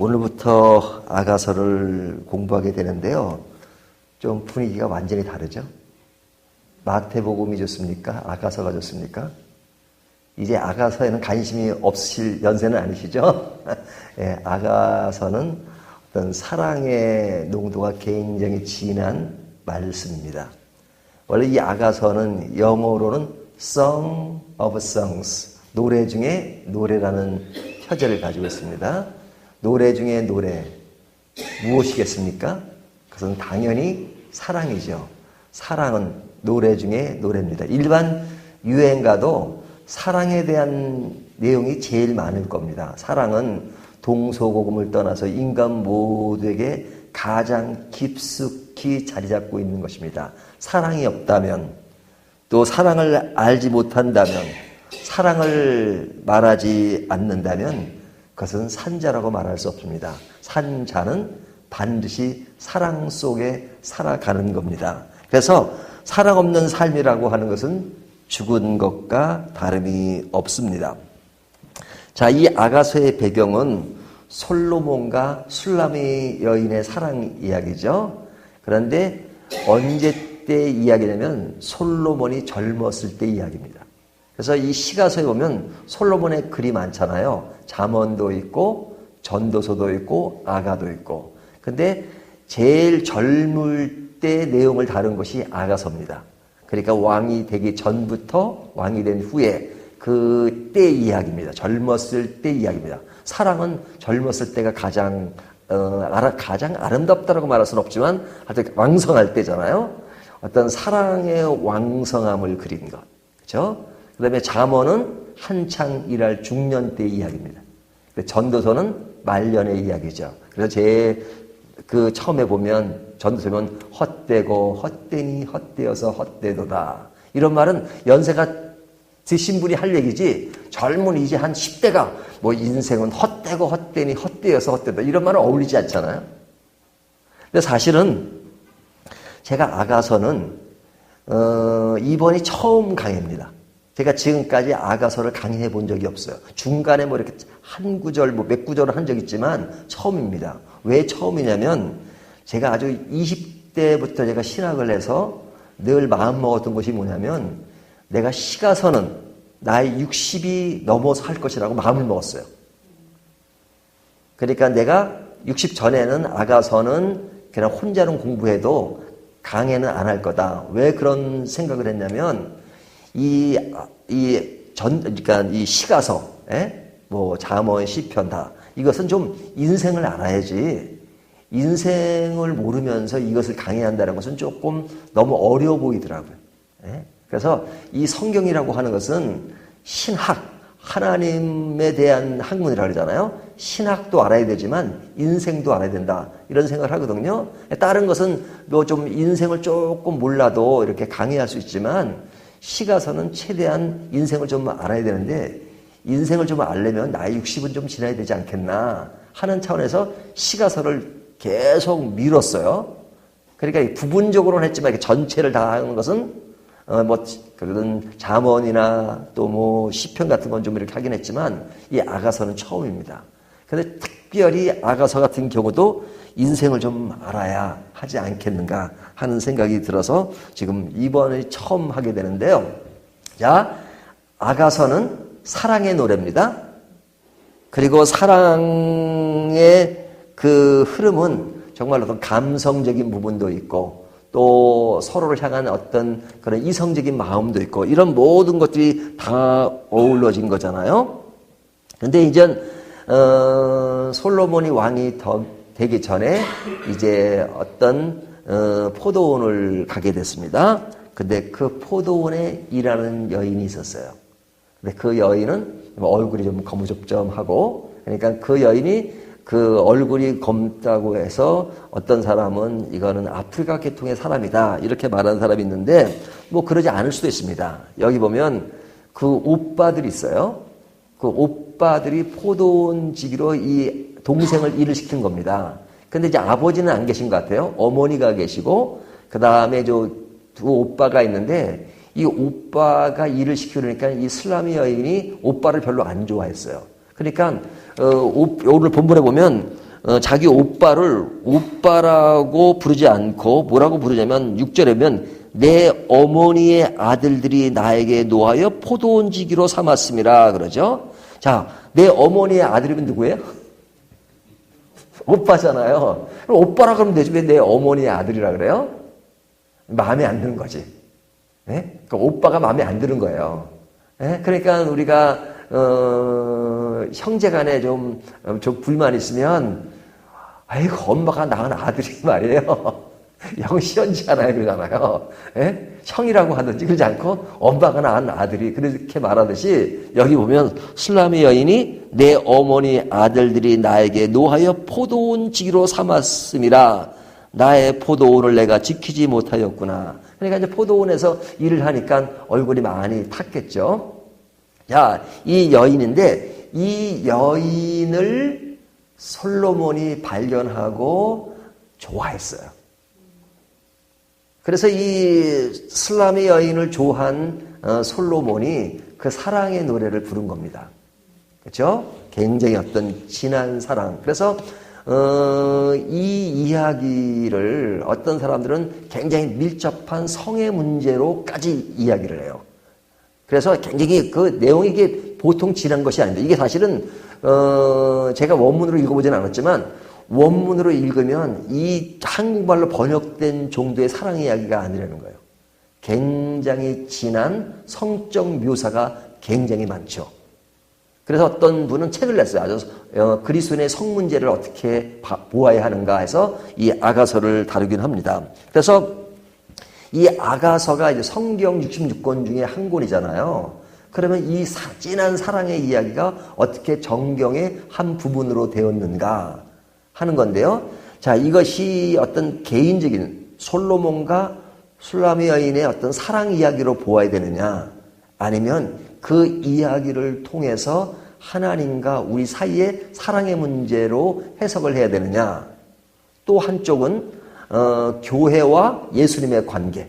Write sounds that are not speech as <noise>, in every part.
오늘부터 아가서를 공부하게 되는데요. 좀 분위기가 완전히 다르죠? 마태복음이 좋습니까? 아가서가 좋습니까? 이제 아가서에는 관심이 없으실 연세는 아니시죠? <laughs> 예, 아가서는 어떤 사랑의 농도가 굉장히 진한 말씀입니다. 원래 이 아가서는 영어로는 Song of Songs, 노래 중에 노래라는 표제를 가지고 있습니다. 노래 중에 노래, 무엇이겠습니까? 그것은 당연히 사랑이죠. 사랑은 노래 중에 노래입니다. 일반 유행가도 사랑에 대한 내용이 제일 많을 겁니다. 사랑은 동서고금을 떠나서 인간 모두에게 가장 깊숙이 자리 잡고 있는 것입니다. 사랑이 없다면 또 사랑을 알지 못한다면 사랑을 말하지 않는다면 그것은 산자라고 말할 수 없습니다. 산자는 반드시 사랑 속에 살아가는 겁니다. 그래서 사랑 없는 삶이라고 하는 것은 죽은 것과 다름이 없습니다. 자, 이 아가서의 배경은 솔로몬과 술라미 여인의 사랑 이야기죠. 그런데 언제 때 이야기냐면 솔로몬이 젊었을 때 이야기입니다. 그래서 이 시가서에 보면 솔로몬의 글이 많잖아요. 잠언도 있고 전도서도 있고 아가도 있고. 근데 제일 젊을 때 내용을 다룬 것이 아가서입니다. 그러니까 왕이 되기 전부터 왕이 된 후에 그때 이야기입니다. 젊었을 때 이야기입니다. 사랑은 젊었을 때가 가장 어, 가장 아름답다라고 말할 수는 없지만 하여튼 왕성할 때잖아요. 어떤 사랑의 왕성함을 그린 것. 그렇죠? 그다음에 잠언은 한창 일할 중년 때 이야기입니다. 전도서는 말년의 이야기죠. 그래서 제 그 처음에 보면 전도서면 헛되고 헛되니 헛되어서 헛되도다. 이런 말은 연세가 드신 분이 할 얘기지 젊은 이제 한 10대가 뭐 인생은 헛되고 헛되니 헛되어서 헛되다 이런 말은 어울리지 않잖아요. 근데 사실은 제가 아가서는 어, 이번이 처음 강의입니다. 제가 지금까지 아가서를 강의해 본 적이 없어요. 중간에 뭐 이렇게 한 구절, 뭐 몇 구절을 한 적 있지만 처음입니다. 왜 처음이냐면 제가 아주 20대부터 제가 신학을 해서 늘 마음 먹었던 것이 뭐냐면 내가 시가서는 나이 60이 넘어서 할 것이라고 마음을 먹었어요. 그러니까 내가 60 전에는 아가서는 그냥 혼자는 공부해도 강해는 안 할 거다. 왜 그런 생각을 했냐면 이, 이 전, 그러니까 이 시가서, 예? 뭐 잠언, 시편 다 이것은 좀 인생을 알아야지. 인생을 모르면서 이것을 강의한다는 것은 조금 너무 어려워 보이더라고요. 예? 그래서 이 성경이라고 하는 것은 신학, 하나님에 대한 학문이라 고 그러잖아요. 신학도 알아야 되지만 인생도 알아야 된다. 이런 생각을 하거든요. 다른 것은 뭐 좀 인생을 조금 몰라도 이렇게 강의할 수 있지만 시가서는 최대한 인생을 좀 알아야 되는데 인생을 좀 알려면 나이 60은 좀 지나야 되지 않겠나 하는 차원에서 시가서를 계속 미뤘어요. 그러니까 부분적으로는 했지만 전체를 다 하는 것은 어, 뭐, 그런 잠언이나 또 뭐 시편 같은 건 좀 이렇게 하긴 했지만 이 아가서는 처음입니다. 근데 특별히 아가서 같은 경우도 인생을 좀 알아야 하지 않겠는가 하는 생각이 들어서 지금 이번에 처음 하게 되는데요. 자, 아가서는 사랑의 노래입니다. 그리고 사랑의 그 흐름은 정말 어떤 감성적인 부분도 있고 또 서로를 향한 어떤 그런 이성적인 마음도 있고 이런 모든 것들이 다 어우러진 거잖아요. 근데 이제 어, 솔로몬이 왕이 더 되기 전에 이제 어떤 어, 포도원을 가게 됐습니다. 근데 그 포도원에 일하는 여인이 있었어요. 근데 그 여인은 얼굴이 좀 거무접점하고 그러니까 그 여인이 그 얼굴이 검다고 해서 어떤 사람은 이거는 아프리카 계통의 사람이다 이렇게 말하는 사람이 있는데 뭐 그러지 않을 수도 있습니다. 여기 보면 그 오빠들이 있어요. 그 오빠들이 포도원지기로 이 동생을 일을 시킨 겁니다. 근데 이제 아버지는 안 계신 것 같아요. 어머니가 계시고 그 다음에 저 두 오빠가 있는데 이 오빠가 일을 시키려니까 이 슬라미 여인이 오빠를 별로 안 좋아했어요. 그러니까 어, 오늘 본문에 보면 어, 자기 오빠를 오빠라고 부르지 않고 뭐라고 부르냐면 6절에면 내 어머니의 아들들이 나에게 노하여 포도원지기로 삼았습니다. 그러죠? 자, 내 어머니의 아들이면 누구예요? 오빠잖아요. 그럼 오빠라 그러면 되지 왜 내 어머니의 아들이라 그래요? 마음에 안 드는 거지. 네? 그러니까 오빠가 마음에 안 드는 거예요. 네? 그러니까 우리가 어, 형제 간에 좀, 좀 불만 있으면 아이고 엄마가 낳은 아들이 <laughs> 말이에요. 영시연지않아요 그러잖아요. 예? 형이라고 하든지 그러지 않고 엄마가 낳은 아들이 그렇게 말하듯이 여기 보면 슬라미 여인이 내 어머니 아들들이 나에게 노하여 포도원 지기로 삼았음이라 나의 포도원을 내가 지키지 못하였구나. 그러니까 이제 포도원에서 일을 하니까 얼굴이 많이 탔겠죠. 자, 이 여인인데 이 여인을 솔로몬이 발견하고 좋아했어요. 그래서 이 슬람의 여인을 좋아한 어, 솔로몬이 그 사랑의 노래를 부른 겁니다. 그렇죠? 굉장히 어떤 진한 사랑. 그래서 어, 이 이야기를 어떤 사람들은 굉장히 밀접한 성의 문제로까지 이야기를 해요. 그래서 굉장히 그 내용이 이게 보통 진한 것이 아닌데 이게 사실은 어, 제가 원문으로 읽어보진 않았지만 원문으로 읽으면 이 한국말로 번역된 정도의 사랑 이야기가 아니라는 거예요. 굉장히 진한 성적 묘사가 굉장히 많죠. 그래서 어떤 분은 책을 냈어요. 아주 어, 그리스도인의 성 문제를 어떻게 보아야 하는가 해서 이 아가서를 다루긴 합니다. 그래서 이 아가서가 이제 성경 66권 중에 한 권이잖아요. 그러면 이 진한 사랑의 이야기가 어떻게 정경의 한 부분으로 되었는가? 하는 건데요. 자, 이것이 어떤 개인적인 솔로몬과 술라미 여인의 어떤 사랑 이야기로 보아야 되느냐? 아니면 그 이야기를 통해서 하나님과 우리 사이의 사랑의 문제로 해석을 해야 되느냐? 또 한쪽은 어, 교회와 예수님의 관계,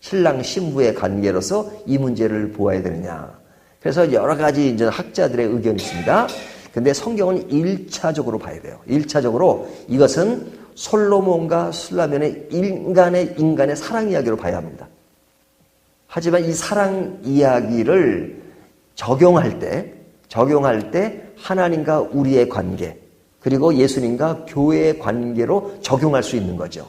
신랑 신부의 관계로서 이 문제를 보아야 되느냐? 그래서 여러 가지 이제 학자들의 의견이 있습니다. 근데 성경은 1차적으로 봐야 돼요. 1차적으로 이것은 솔로몬과 술라면의 인간의 인간의 사랑 이야기로 봐야 합니다. 하지만 이 사랑 이야기를 적용할 때 적용할 때 하나님과 우리의 관계 그리고 예수님과 교회의 관계로 적용할 수 있는 거죠.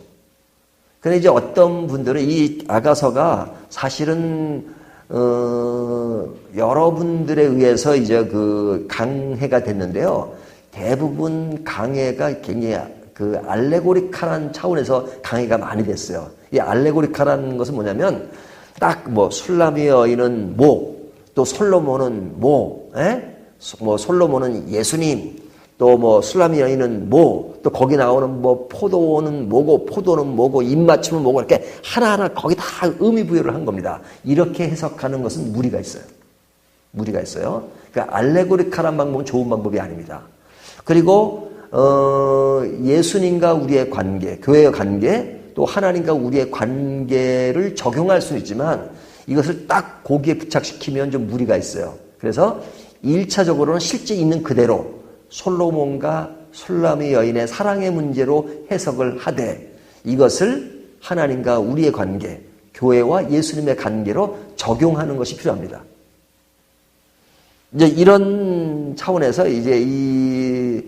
근데 이제 어떤 분들은 이 아가서가 사실은 어, 여러분들에 의해서 이제 그 강해가 됐는데요. 대부분 강해가 굉장히 그 알레고리카란 차원에서 강해가 많이 됐어요. 이 알레고리카라는 것은 뭐냐면 딱 뭐 술라미 여인은 뭐, 또 솔로몬은 뭐, 에? 뭐 솔로몬은 예수님, 또뭐 술라미 여인은 뭐, 또 거기 나오는 뭐 포도는 뭐고, 포도는 뭐고, 입맞춤은 뭐고, 이렇게 하나하나 거기 다 의미 부여를 한 겁니다. 이렇게 해석하는 것은 무리가 있어요. 무리가 있어요. 그러니까 알레고리카란 방법은 좋은 방법이 아닙니다. 그리고, 어, 예수님과 우리의 관계, 교회의 관계, 또 하나님과 우리의 관계를 적용할 수는 있지만 이것을 딱 거기에 부착시키면 좀 무리가 있어요. 그래서 1차적으로는 실제 있는 그대로 솔로몬과 솔라미 여인의 사랑의 문제로 해석을 하되 이것을 하나님과 우리의 관계, 교회와 예수님의 관계로 적용하는 것이 필요합니다. 이제 이런 차원에서 이제 이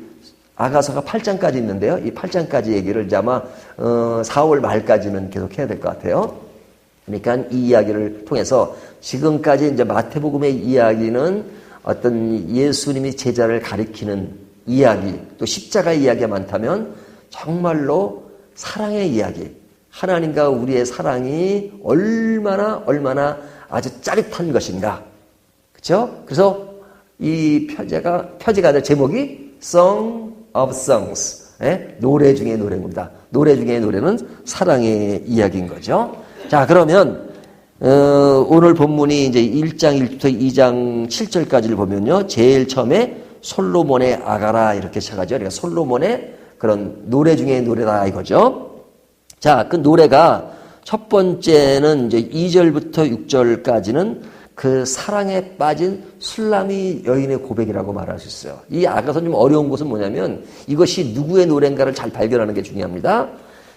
아가서가 8장까지 있는데요. 이 8장까지 얘기를 이제 아마 4월 어, 말까지는 계속 해야 될 것 같아요. 그러니까 이 이야기를 통해서 지금까지 이제 마태복음의 이야기는 어떤 예수님이 제자를 가리키는 이야기, 또 십자가 이야기가 많다면 정말로 사랑의 이야기, 하나님과 우리의 사랑이 얼마나 얼마나 아주 짜릿한 것인가. 그렇죠? 그래서 이 표제가 표제가 될 제목이 Song of Songs. 예? 노래 중의 노래입니다. 노래 중의 노래는 사랑의 이야기인 거죠. 자, 그러면 어, 오늘 본문이 이제 1장 1부터 2장 7절까지를 보면요. 제일 처음에 솔로몬의 아가라 이렇게 시작하죠. 그러니까 솔로몬의 그런 노래 중에 노래다 이거죠. 자, 그 노래가 첫 번째는 이제 2절부터 6절까지는 그 사랑에 빠진 술람이 여인의 고백이라고 말할 수 있어요. 이 아가서 좀 어려운 것은 뭐냐면 이것이 누구의 노래인가를 잘 발견하는 게 중요합니다.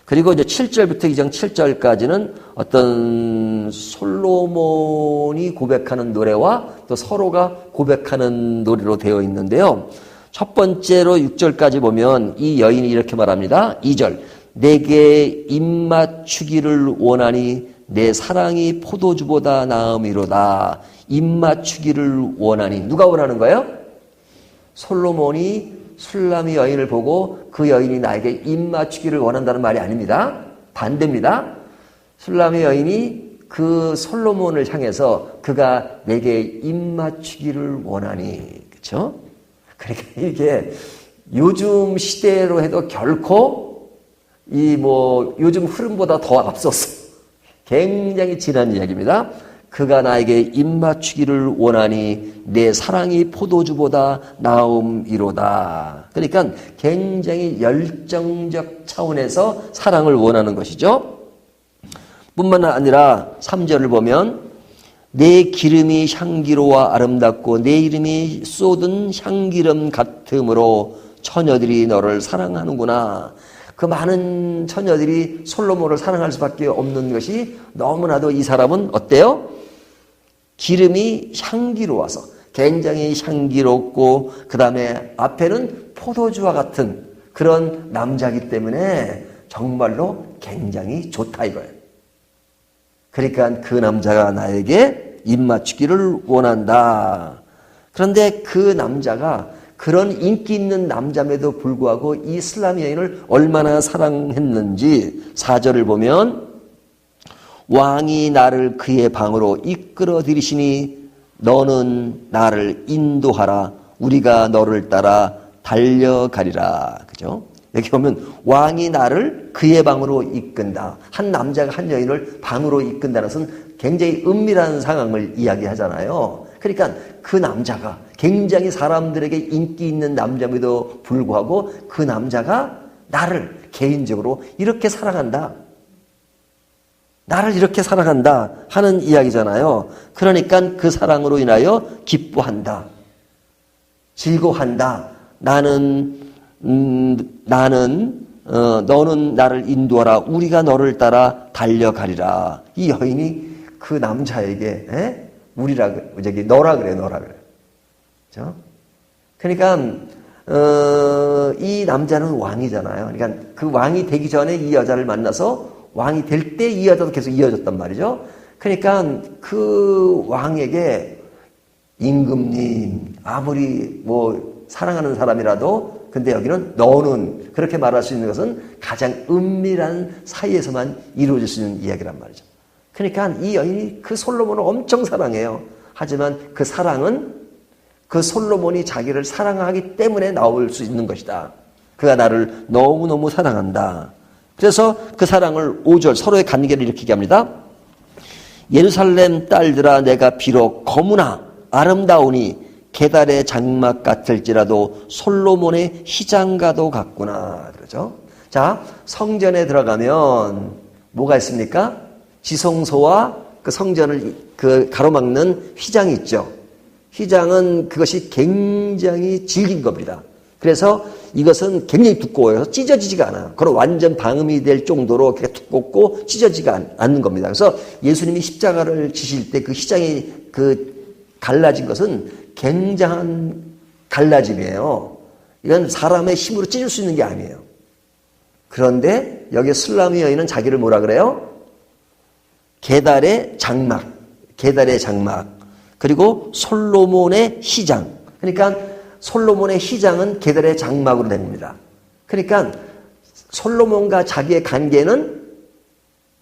그리고 이제 7절부터 2장 7절까지는 어떤 솔로몬이 고백하는 노래와 또 서로가 고백하는 노래로 되어 있는데요. 첫 번째로 6절까지 보면 이 여인이 이렇게 말합니다. 2절. 내게 입맞추기를 원하니 내 사랑이 포도주보다 나음이로다. 입맞추기를 원하니 누가 원하는 거예요? 솔로몬이 술람이 여인을 보고 그 여인이 나에게 입맞추기를 원한다는 말이 아닙니다. 반대입니다. 술람의 여인이 그 솔로몬을 향해서 그가 내게 입맞추기를 원하니 그렇죠? 그러니까 이게 요즘 시대로 해도 결코 이 뭐 요즘 흐름보다 더 앞섰어. 굉장히 진한 이야기입니다. 그가 나에게 입맞추기를 원하니 내 사랑이 포도주보다 나음이로다. 그러니까 굉장히 열정적 차원에서 사랑을 원하는 것이죠. 뿐만 아니라 3절을 보면 내 기름이 향기로와 아름답고 내 이름이 쏟은 향기름 같으므로 처녀들이 너를 사랑하는구나. 그 많은 처녀들이 솔로몬을 사랑할 수밖에 없는 것이 너무나도 이 사람은 어때요? 기름이 향기로워서 굉장히 향기롭고 그 다음에 앞에는 포도주와 같은 그런 남자기 때문에 정말로 굉장히 좋다 이거예요. 그러니까 그 남자가 나에게 입맞추기를 원한다. 그런데 그 남자가 그런 인기 있는 남자임에도 불구하고 이 슬람 여인을 얼마나 사랑했는지 사절을 보면 왕이 나를 그의 방으로 이끌어 들이시니 너는 나를 인도하라 우리가 너를 따라 달려가리라 그죠? 여기 보면 왕이 나를 그의 방으로 이끈다. 한 남자가 한 여인을 방으로 이끈다는 것은 굉장히 은밀한 상황을 이야기하잖아요. 그러니까 그 남자가 굉장히 사람들에게 인기 있는 남자임에도 불구하고 그 남자가 나를 개인적으로 이렇게 사랑한다. 나를 이렇게 사랑한다 하는 이야기잖아요. 그러니까 그 사랑으로 인하여 기뻐한다. 즐거워한다. 나는 음, 나는 어, 너는 나를 인도하라. 우리가 너를 따라 달려가리라. 이 여인이 그 남자에게 에? 우리라 저기 너라 그래 너라 그래. 그죠? 그러니까 어, 이 남자는 왕이잖아요. 그러니까 그 왕이 되기 전에 이 여자를 만나서 왕이 될 때 이 여자도 계속 이어졌단 말이죠. 그러니까 그 왕에게 임금님 아무리 뭐 사랑하는 사람이라도 근데 여기는 너는 그렇게 말할 수 있는 것은 가장 은밀한 사이에서만 이루어질 수 있는 이야기란 말이죠. 그러니까 이 여인이 그 솔로몬을 엄청 사랑해요. 하지만 그 사랑은 그 솔로몬이 자기를 사랑하기 때문에 나올 수 있는 것이다. 그가 나를 너무너무 사랑한다. 그래서 그 사랑을 5절 서로의 관계를 이렇게 얘기합니다. 예루살렘 딸들아 내가 비록 거무나 아름다우니 계달의 장막 같을지라도 솔로몬의 희장가도 같구나. 그러죠? 자, 성전에 들어가면 뭐가 있습니까? 지성소와 그 성전을 그 가로막는 휘장이 있죠. 휘장은 그것이 굉장히 질긴 겁니다. 그래서 이것은 굉장히 두꺼워요. 찢어지지가 않아요. 그럼 완전 방음이 될 정도로 그렇게 두껍고 찢어지가 않는 겁니다. 그래서 예수님이 십자가를 지실 때그 휘장이 그 갈라진 것은 굉장한 갈라짐이에요. 이건 사람의 힘으로 찢을 수 있는 게 아니에요. 그런데 여기 슬라미 여인은 자기를 뭐라 그래요? 계달의 장막, 계달의 장막, 그리고 솔로몬의 시장. 그러니까 솔로몬의 시장은 계달의 장막으로 됩니다. 그러니까 솔로몬과 자기의 관계는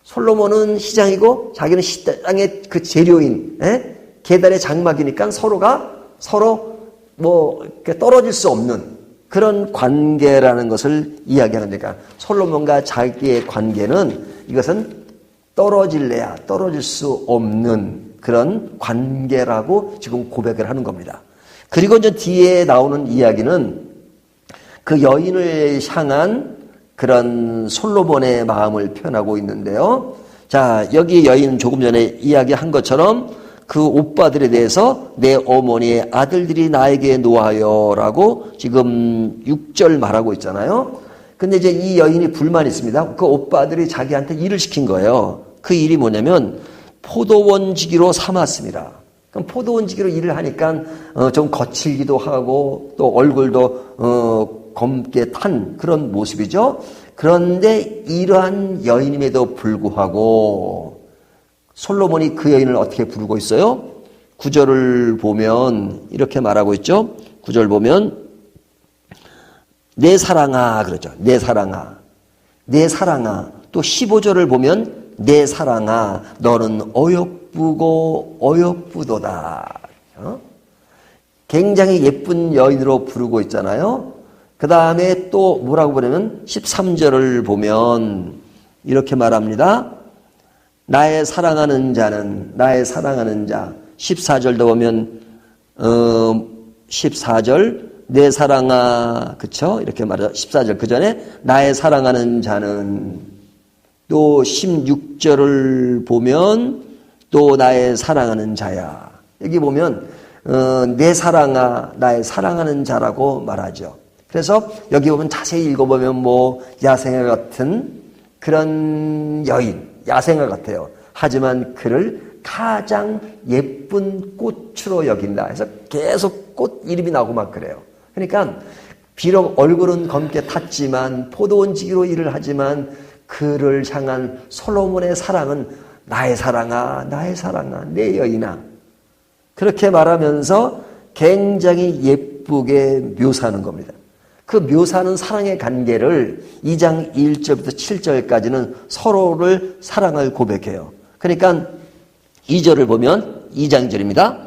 솔로몬은 시장이고 자기는 시장의 그 재료인 에? 계달의 장막이니까 서로가 서로 뭐 떨어질 수 없는 그런 관계라는 것을 이야기하는 데가 솔로몬과 자기의 관계는 이것은 떨어질래야 떨어질 수 없는 그런 관계라고 지금 고백을 하는 겁니다. 그리고 이제 뒤에 나오는 이야기는 그 여인을 향한 그런 솔로몬의 마음을 표현하고 있는데요. 자, 여기 여인 조금 전에 이야기한 것처럼 그 오빠들에 대해서 내 어머니의 아들들이 나에게 노하여라고 지금 6절 말하고 있잖아요. 근데 이제 이 여인이 불만이 있습니다. 그 오빠들이 자기한테 일을 시킨 거예요. 그 일이 뭐냐면 포도원지기로 삼았습니다. 그럼 포도원지기로 일을 하니까 어, 좀 거칠기도 하고 또 얼굴도 어, 검게 탄 그런 모습이죠. 그런데 이러한 여인임에도 불구하고 솔로몬이 그 여인을 어떻게 부르고 있어요? 구절을 보면 이렇게 말하고 있죠. 구절 보면 내 사랑아 그러죠. 내 사랑아. 내 사랑아. 또 15절을 보면 내 사랑아 너는 어여 쁘고 어여쁘도다. 어? 굉장히 예쁜 여인으로 부르고 있잖아요. 그 다음에 또 뭐라고 보냐면 13절을 보면 이렇게 말합니다. 나의 사랑하는 자는 나의 사랑하는 자 14절도 보면 어 14절 내 사랑아 그쵸 이렇게 말하죠 14절 그 전에 나의 사랑하는 자는 또 16절을 보면 또 나의 사랑하는 자야 여기 보면 어, 내 사랑아 나의 사랑하는 자라고 말하죠 그래서 여기 보면 자세히 읽어보면 뭐 야생화 같은 그런 여인 야생화 같아요. 하지만 그를 가장 예쁜 꽃으로 여긴다 해서 계속 꽃 이름이 나오고 막 그래요. 그러니까 비록 얼굴은 검게 탔지만 포도원 지기로 일을 하지만 그를 향한 솔로몬의 사랑은 나의 사랑아, 나의 사랑아, 내 여인아. 그렇게 말하면서 굉장히 예쁘게 묘사하는 겁니다. 그 묘사하는 사랑의 관계를 2장 1절부터 7절까지는 서로를 사랑을 고백해요. 그러니까 2절을 보면 2장 2절입니다.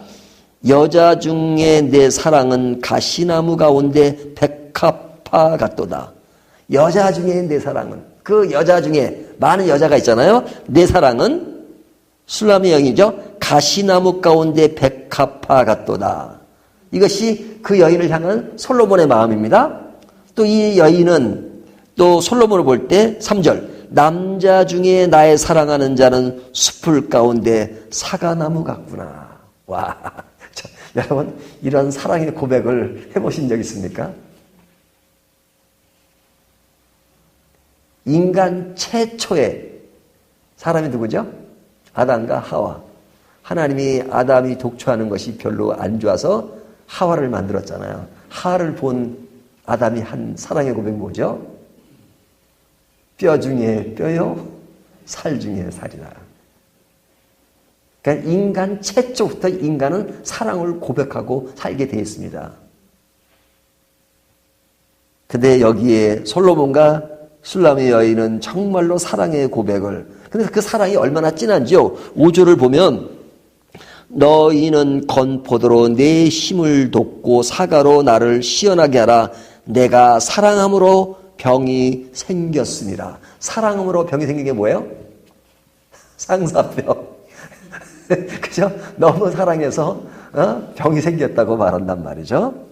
여자 중에 내 사랑은 가시나무 가운데 백합화 같도다. 여자 중에 내 사랑은 그 여자 중에 많은 여자가 있잖아요. 내 사랑은 술람의 영이죠. 가시나무 가운데 백합화 같도다. 이것이 그 여인을 향한 솔로몬의 마음입니다. 또 이 여인은 또 솔로몬을 볼 때 3절 남자 중에 나의 사랑하는 자는 숲을 가운데 사과나무 같구나. 와. <laughs> 자, 여러분 이런 사랑의 고백을 해보신 적 있습니까? 인간 최초의 사람이 누구죠? 아담과 하와. 하나님이 아담이 독초하는 것이 별로 안 좋아서 하와를 만들었잖아요. 하와를 본 아담이 한 사랑의 고백 뭐죠? 뼈 중에 뼈요, 살 중에 살이다. 그러니까 인간 최초부터 인간은 사랑을 고백하고 살게 되어 있습니다. 근데 여기에 솔로몬과 술람의 여인은 정말로 사랑의 고백을 근데 그 사랑이 얼마나 진한지요. 5절을 보면 너희는 건포도로 내 힘을 돋고 사과로 나를 시원하게 하라. 내가 사랑함으로 병이 생겼습니다. 사랑함으로 병이 생긴 게 뭐예요? 상사병. <laughs> 그죠? 너무 사랑해서 어? 병이 생겼다고 말한단 말이죠.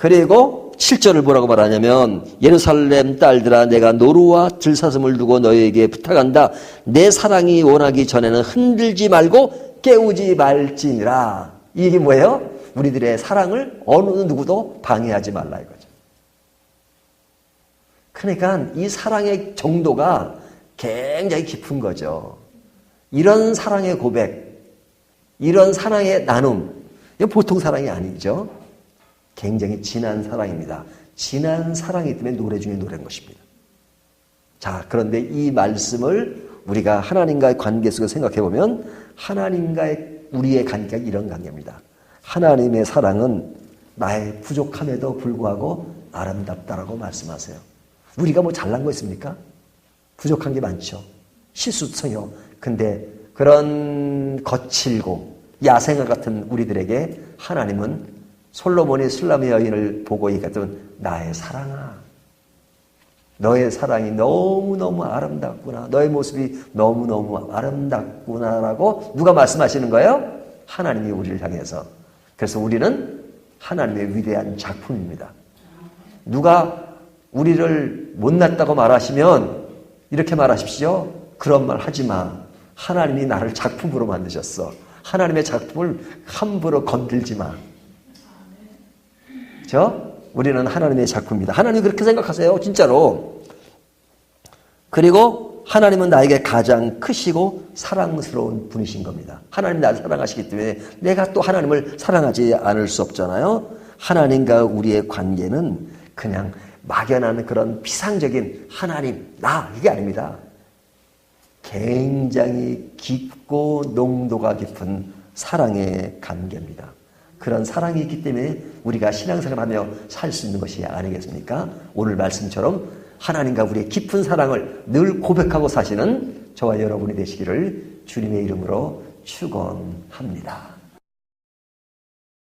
그리고 7절을 뭐라고 말하냐면 예루살렘 딸들아 내가 노루와 들사슴을 두고 너희에게 부탁한다. 내 사랑이 원하기 전에는 흔들지 말고 깨우지 말지니라. 이게 뭐예요? 우리들의 사랑을 어느 누구도 방해하지 말라 이거죠. 그러니까 이 사랑의 정도가 굉장히 깊은 거죠. 이런 사랑의 고백, 이런 사랑의 나눔, 보통 사랑이 아니죠. 굉장히 진한 사랑입니다. 진한 사랑이 때문에 노래 중에 노래인 것입니다. 자, 그런데 이 말씀을 우리가 하나님과의 관계 속에 생각해 보면 하나님과의 우리의 관계가 이런 관계입니다. 하나님의 사랑은 나의 부족함에도 불구하고 아름답다라고 말씀하세요. 우리가 뭐 잘난 거 있습니까? 부족한 게 많죠. 실수성요. 근데 그런 거칠고 야생화 같은 우리들에게 하나님은 솔로몬이 술람의 여인을 보고 얘기했던 나의 사랑아. 너의 사랑이 너무너무 아름답구나. 너의 모습이 너무너무 아름답구나라고 누가 말씀하시는 거예요? 하나님이 우리를 향해서. 그래서 우리는 하나님의 위대한 작품입니다. 누가 우리를 못났다고 말하시면 이렇게 말하십시오. 그런 말 하지 마. 하나님이 나를 작품으로 만드셨어. 하나님의 작품을 함부로 건들지 마. 저 우리는 하나님의 작품입니다. 하나님 그렇게 생각하세요. 진짜로. 그리고 하나님은 나에게 가장 크시고 사랑스러운 분이신 겁니다. 하나님 나를 사랑하시기 때문에 내가 또 하나님을 사랑하지 않을 수 없잖아요. 하나님과 우리의 관계는 그냥 막연한 그런 비상적인 하나님, 나, 이게 아닙니다. 굉장히 깊고 농도가 깊은 사랑의 관계입니다. 그런 사랑이 있기 때문에 우리가 신앙생활하며 살 수 있는 것이 아니겠습니까? 오늘 말씀처럼 하나님과 우리의 깊은 사랑을 늘 고백하고 사시는 저와 여러분이 되시기를 주님의 이름으로 축원합니다.